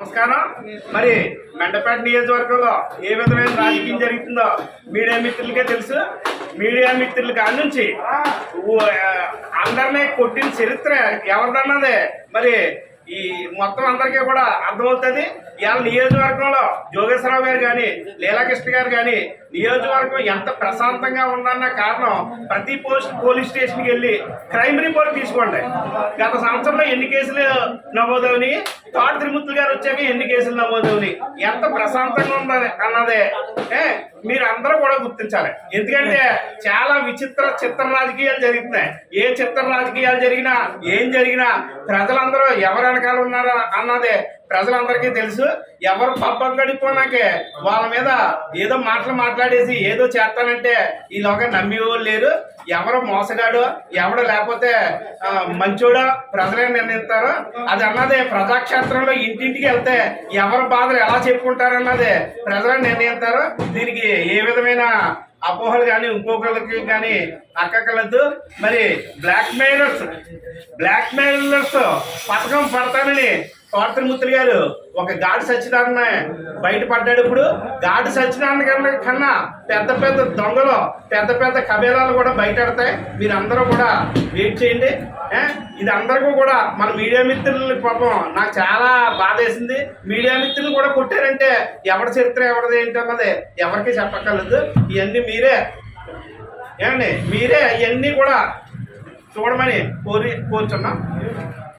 నమస్కారం. మరి మెండపేట నియోజకవర్గంలో ఏ విధమైన రాజకీయం జరుగుతుందో మీడియా మిత్రులకే తెలుసు. మీడియా మిత్రుల కాడి నుంచి అందరినీ కొట్టిన చరిత్ర ఎవరిదన్నదే? మరి ఈ మొత్తం అందరికీ కూడా అర్థమవుతుంది. ఇవాళ నియోజకవర్గంలో జోగేశ్వరరావు గారు కానీ లీలాకృష్ణ గారు కానీ నియోజకవర్గం ఎంత ప్రశాంతంగా ఉందన్న కారణం ప్రతి పోస్ట్ పోలీస్ స్టేషన్కి వెళ్ళి క్రైమ్ రిపోర్ట్ తీసుకోండి. గత సంవత్సరంలో ఎన్ని కేసులు నమోదవని తోట తిరుమూర్తులు గారు వచ్చాక ఎన్ని కేసులు నమోదవని ఎంత ప్రశాంతంగా ఉందని అన్నదే మీరు అందరూ కూడా గుర్తించాలి. ఎందుకంటే చాలా విచిత్ర చిత్ర రాజకీయాలు జరుగుతున్నాయి. ఏ చిత్ర రాజకీయాలు జరిగినా ఏం జరిగినా ప్రజలందరూ ఎవరైనా వెనకాల ఉన్నారో అన్నదే ప్రజలందరికీ తెలుసు. ఎవరు పబ్బం గడిపోనాకే వాళ్ళ మీద ఏదో మాటలు మాట్లాడేసి ఏదో చేస్తానంటే ఈలోగా నమ్మి నమ్మేవాళ్ళు లేరు. ఎవరు మోసగాడు ఎవడు లేకపోతే మంచోడో ప్రజలే నిర్ణయిస్తారు. అది అన్నది ప్రజాక్షేత్రంలో ఇంటింటికి వెళ్తే ఎవరి బాధలు ఎలా చెప్పుకుంటారన్నది ప్రజలే నిర్ణయిస్తారు. దీనికి ఏ విధమైన అపోహలు కానీ ఇంకొకరికి కానీ అక్కకలద్దు మరి బ్లాక్ మెయిలర్స్ బ్లాక్ మెయిలర్స్ పథకం పడతానని తోటతిరుమూర్తులు గారు ఒక గాడి సత్యనారాయణ బయటపడ్డాడు ఇప్పుడు. గాడి సత్యనారాయణ కన్నా కన్నా పెద్ద పెద్ద దొంగలు పెద్ద పెద్ద కబేలాలు కూడా బయటపడతాయి. మీరు అందరూ కూడా వెయిట్ చేయండి. ఇది అందరికీ కూడా మన మీడియా మిత్రులని పాపం నాకు చాలా బాధ వేసింది. మీడియా మిత్రులు కూడా కొట్టారంటే ఎవరి చరిత్ర ఎవరిది ఏంటన్నది ఎవరికి చెప్పక్కర్లేదు. ఇవన్నీ మీరే. ఏమండి? మీరే ఇవన్నీ కూడా చూడమని కోరి కోరుచున్నాం.